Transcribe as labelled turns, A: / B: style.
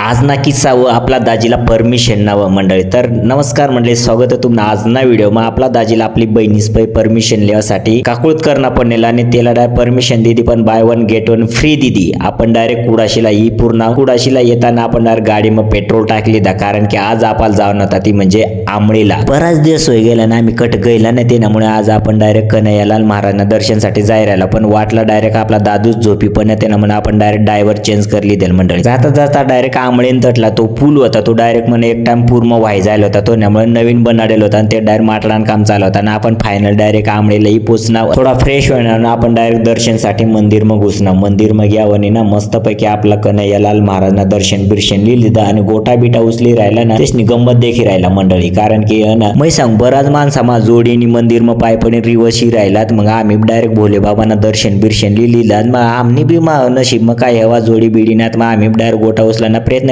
A: आज ना किस्सा व आपला दाजीला परमिशन नावं मंडळी. तर नमस्कार मंडळी स्वागत आहे तुम्हाला आज ना व्हिडिओ मग आपला दाजीला आपली बहिणीस पै परमिशन लिहासाठी काकुळत करणं पण नेला आणि त्याला डायरेक्ट परमिशन दिदी पण buy one get one free दिदी. आपण डायरेक्ट कुडाशीला ही पूर्ण कुडाशीला येताना आपण डायरेक्ट गाडी मग पेट्रोल टाकली दा. कारण की आज आपल्याला जाऊन होता ती म्हणजे आमळीला. बराच दिवस होई गेला ना आम्ही कट गेला नाही त्यामुळे आज आपण डायरेक्ट कन्हैयालाल महाराजांना दर्शनसाठी जाय राहिला. पण वाटला डायरेक्ट आपला दादूच झोपी पण त्यानं म्हणून आपण डायरेक्ट डायव्हर चेंज करली देल मंडळी. जाता जाता डायरेक्ट आमळेन तटला तो पूल होता तो डायरेक्ट म्हणे एक टाइम पूर्ण व्हाय जायला होता तो त्यामुळे नवीन बनाडेल होता आणि ते डायरेक्ट माटडान काम चालू होता. आणि आपण फायनल डायरेक्ट आमळेलाही पोचणार थोडा फ्रेश होणार आपण डायरेक्ट दर्शनसाठी मंदिर मग घुसणार. मंदिर मग यावणी ना मस्तपैकी आपला कन्हैयालाल महाराजांना दर्शन बिर्शन लिहिलं आणि गोटा बिटा उचली राहिला ना त्याची गंमत देखील राहिला मंडळी. कारण की ना मै सांग बराच माणसा मा जोडीनी मंदिर मग पायपणी रिवशी राहिलात. मग आम्ही डायरेक्ट भोले बाबांना दर्शन बिर्शन लिहिलं मग आम्ही बी मा नशीब मग काय हवा जोडी बिडी नात मग आम्ही डायरेक्ट गोटा उचला ना